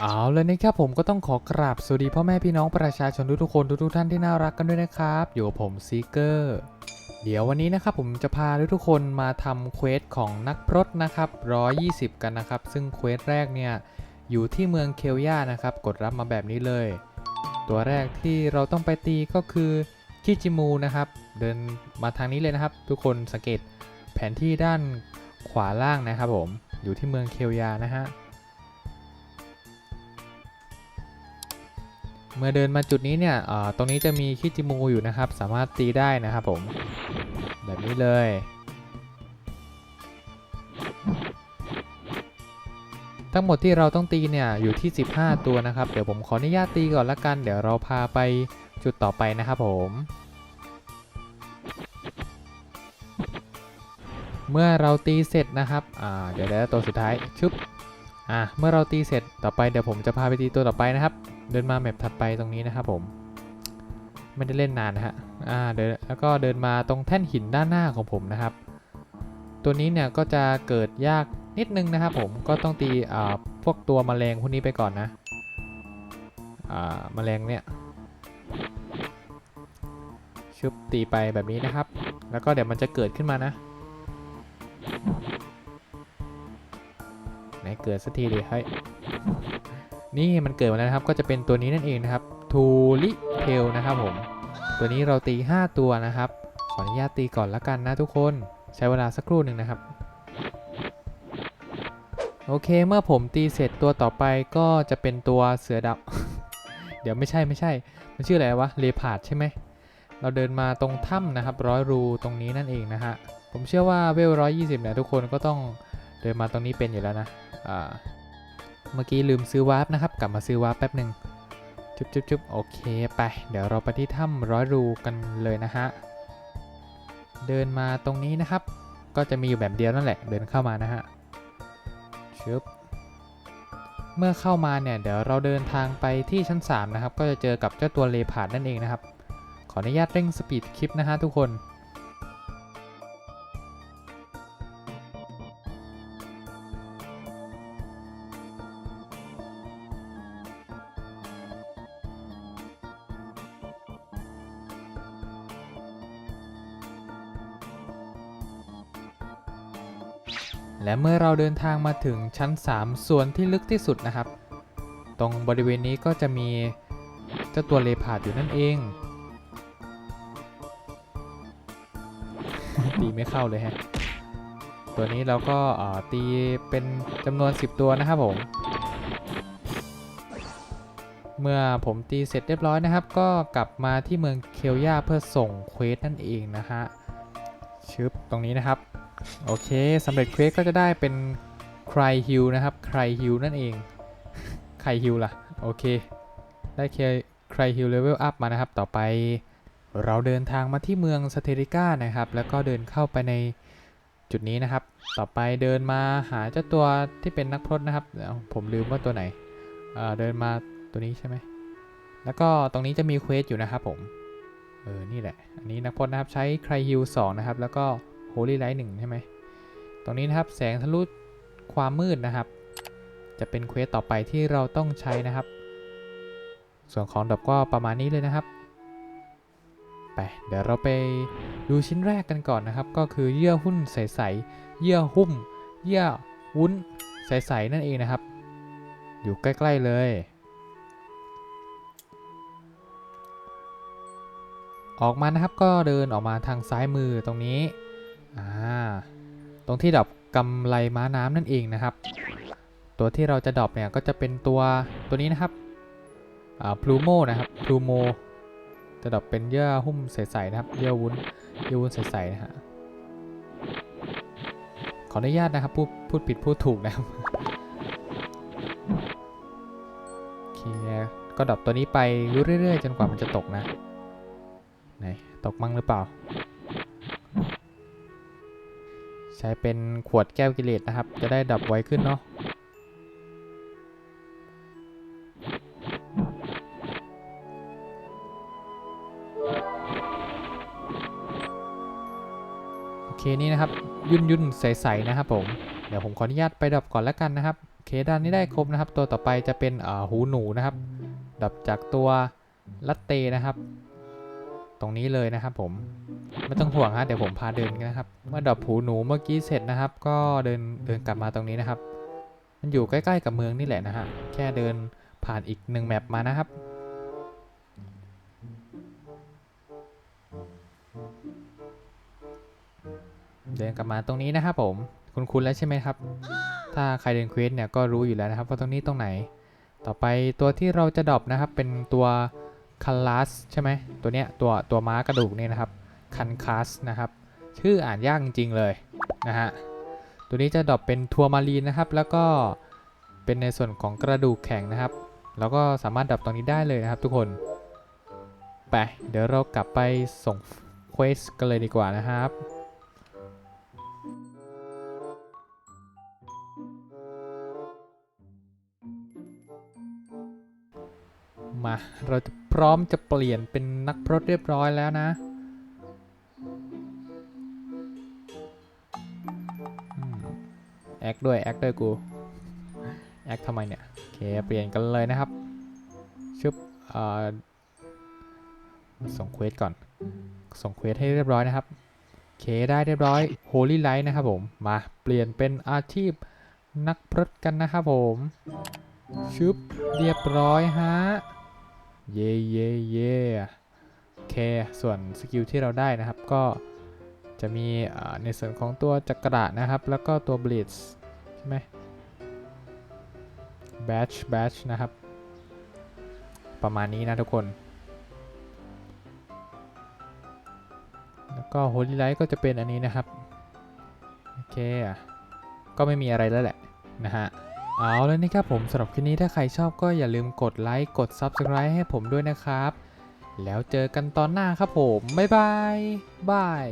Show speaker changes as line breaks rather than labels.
เอาเลยนะครับผมก็ต้องขอกราบสวัสดีพ่อแม่พี่น้องประชาชนทุกๆคนทุกๆท่านที่น่ารักกันด้วยนะครับ อยู่กับผมซีเกอร์เดี๋ยววันนี้นะครับผมจะพาทุกๆคนมาทำเควสของนักพรตนะครับ120 กันนะครับ ซึ่งเควสแรกเนี่ยอยู่ที่เมืองเคลย่านะครับ กดรับมาแบบนี้เลย ตัวแรกที่เราต้องไปตีก็คือคิจิมูนะครับ เดินมาทางนี้เลยนะครับ ทุกคนสังเกตแผนที่ด้านขวาล่างนะครับผมอยู่ที่เมืองเคลยานะฮะ เมื่อเดินมาจุดนี้เนี่ยตรงนี้จะมีคิจิมูอยู่นะครับ สามารถตีได้นะครับผม แบบนี้เลย ทั้งหมดที่เราต้องตีเนี่ยอยู่ที่ 15 ตัวนะครับ เดี๋ยวผมขออนุญาตตีก่อนละกัน เดี๋ยวเราพาไปจุดต่อไปนะครับผมเมื่อเราตีเสร็จนะครับ อ่า เดี๋ยวแล้วตัวสุดท้าย ชึบ อ่า เมื่อเราตีเสร็จ ต่อไปเดี๋ยวผมจะพาไปตีตัวต่อไปนะครับ เดินมาแมปถัดไปตรงนี้นะครับผมไม่ได้เล่นนานนะฮะอ่าเดินแล้วก็เดินมาตรงแท่นหินด้านหน้าของผมนะครับ ตัวนี้เนี่ยก็จะเกิดยากนิดนึงนะครับผมก็ต้องตีอ่าพวกตัวแมลงพวกนี้ไปก่อนนะอ่าแมลงเนี่ยชุบตีไปแบบนี้นะครับ แล้วก็เดี๋ยวมันจะเกิดขึ้นมานะไหนเกิดสักทีดิเฮ้ย นี่มันเกิดมาแล้วนะครับก็จะเป็นตัวนี้นั่นเองนะครับทูลิเทลนะครับผมตัวนี้เราตี 5 ตัวนะครับ ขออนุญาตตีก่อนละกันนะทุกคนใช้เวลาสักครู่หนึ่งนะครับ โอเคเมื่อผมตีเสร็จตัวต่อไปก็จะเป็นตัวเสือดาวเดี๋ยวไม่ใช่ไม่ใช่ มันชื่ออะไรวะเลพาดใช่ไหมเราเดินมาตรงถ้ำนะครับร้อยรูตรงนี้นั่นเองนะฮะผมเชื่อว่าเวลร้อยยี่สิบเนี่ยทุกคนก็ต้องเดินมาตรงนี้เป็นอยู่แล้วนะอ่า เมื่อกี้ลืมซื้อวาร์ปนะครับ กลับมาซื้อวาร์ปแป๊บหนึ่งจุ๊บจุ๊บจุ๊บโอเคไป เดี๋ยวเราไปที่ถ้ำร้อยรูกันเลยนะฮะ เดินมาตรงนี้นะครับ ก็จะมีอยู่แบบเดียวนั่นแหละ เดินเข้ามานะฮะชึบเมื่อเข้ามาเนี่ย เดี๋ยวเราเดินทางไปที่ชั้น 3 นะครับ ก็จะเจอกับเจ้าตัวเลพาร์ดนั่นเองนะครับ ขออนุญาตเร่งสปีดคลิปนะฮะทุกคน และเมื่อเราเดินทางมาถึงชั้น 3 ส่วนที่ลึกที่สุดนะครับ ตรงบริเวณนี้ก็จะมีเจ้าตัวเลพาดอยู่นั่นเองตีไม่เข้าเลยฮะ ตัวนี้เราก็ตีเป็นจำนวน 10 ตัวนะครับผม เมื่อผมตีเสร็จเรียบร้อยนะครับ ก็กลับมาที่เมืองเคลย่าเพื่อส่งเควสนั่นเองนะฮะชึบตรงนี้นะครับ โอเคสำเร็จเควสก็จะได้เป็นใครฮิลนะครับใครฮิลนั่นเอง ใครฮิลล่ะ โอเค ได้เคใครฮิลเลเวลอัพมานะครับ ต่อไปเราเดินทางมาที่เมืองสเตริก้านะครับ แล้วก็เดินเข้าไปในจุดนี้นะครับ ต่อไปเดินมาหาเจ้าตัวที่เป็นนักพรตนะครับเดี๋ยวผมลืมว่าตัวไหนเเดินมาตัวนี้ใช่ไหม แล้วก็ตรงนี้จะมีเควสอยู่นะครับผม เออ นี่แหละ อันนี้นักพรตนะครับ ใช้ใครฮิล2นะครับ แล้วก็ Holy Light 1ใช่ไหมตรงนี้นะครับแสงทะลุความมืดนะครับ จะเป็นเควสต่อไปที่เราต้องใช้นะครับ ส่วนของดอกก็ประมาณนี้เลยนะครับไปเดี๋ยวเราไปดูชิ้นแรกกันก่อนนะครับ ก็คือเยื่อหุ้นใสๆเยื่อหุ้ม เยื่อวุ้นใสๆนั่นเองนะครับ อยู่ใกล้ๆเลยออกมานะครับก็เดินออกมาทางซ้ายมือตรงนี้ อ่าตรงที่ดรอปกำไรม้าน้ำนั่นเองนะครับ ตัวที่เราจะดรอปเนี่ยก็จะเป็นตัวตัวนี้นะครับอ่าพลูโมนะครับพลูโมจะดรอปเป็นเยื่อหุ้มใสๆนะครับเยื่อวุ้นเยื่อวุ้นใสๆนะฮะขออนุญาตนะครับพูดพูดผิดพูดถูกนะครับโอเคก็ดรอปตัวนี้ไปเรื่อยๆจนกว่ามันจะตกนะไหนตกมั่งหรือเปล่า ใช้เป็นขวดแก้วกิเลสนะครับ จะได้ดับไวขึ้นเนาะโอเคนี่นะครับ ยุ่นยุ่นๆใสๆนะครับผมเดี๋ยวผมขออนุญาตไปดับก่อนแล้วกันนะครับเคด้านนี้ได้ครบนะครับ ตัวต่อไปจะเป็นเอ่อหูหนูนะครับ ดับจากตัวลัตเตนะครับ ตรงนี้เลยนะครับผมไม่ต้องห่วงฮะเดี๋ยวผมพาเดินกันนะครับ เมื่อดับหูหนูเมื่อกี้เสร็จนะครับ ก็เดินเดินกลับมาตรงนี้นะครับ มันอยู่ใกล้ๆกับเมืองนี่แหละนะฮะแค่เดินผ่านอีกหนึ่งแมปมานะครับเดินกลับมาตรงนี้นะครับผมคุณคุณแล้วใช่ไหมครับ ถ้าใครเดินเควสเนี่ยก็รู้อยู่แล้วนะครับว่าตรงนี้ตรงไหน ต่อไปตัวที่เราจะดรอปนะครับเป็นตัว คันลัสใช่ไหมตัวเนี้ยตัวตัวม้ากระดูกเนี่ยนะครับคันคัสนะครับ ชื่ออ่านยากจริงๆเลยนะฮะตัวนี้จะดรอปเป็นทัวร์มารีนนะครับ แล้วก็เป็นในส่วนของกระดูกแข็งนะครับ แล้วก็สามารถดรอปตรงนี้ได้เลยนะครับทุกคนไปเดี๋ยวเรากลับไปส่งเควสกันเลยดีกว่านะครับ เราจะพร้อมจะเปลี่ยนเป็นนักพรตเรียบร้อยแล้วนะแอคด้วยแอคด้วยกูแอคทำไมเนี่ยโอเคเปลี่ยนกันเลยนะครับชึบส่งเควสก่อน ส่งเควสให้เรียบร้อยนะครับโอเคได้เรียบร้อย Holy Light นะครับผม มาเปลี่ยนเป็นอาชีพนักพรตกันนะครับผมชึบเรียบร้อยฮะ เย่เย่เย่โอเค ส่วนสกิลที่เราได้นะครับก็จะมีในส่วนของตัวจักระนะครับ แล้วก็ตัว blitz ใช่ไหม batch batch นะครับ ประมาณนี้นะทุกคน แล้วก็ holy light ก็จะเป็นอันนี้นะครับ โอเค ก็ไม่มีอะไรแล้วแหละนะฮะ เอาแล้วนี่ครับผมสำหรับคลิปนี้ถ้าใครชอบก็อย่าลืมกดไลค์กด Subscribe ให้ผมด้วยนะครับ แล้วเจอกันตอนหน้าครับผม บ๊ายบายบาย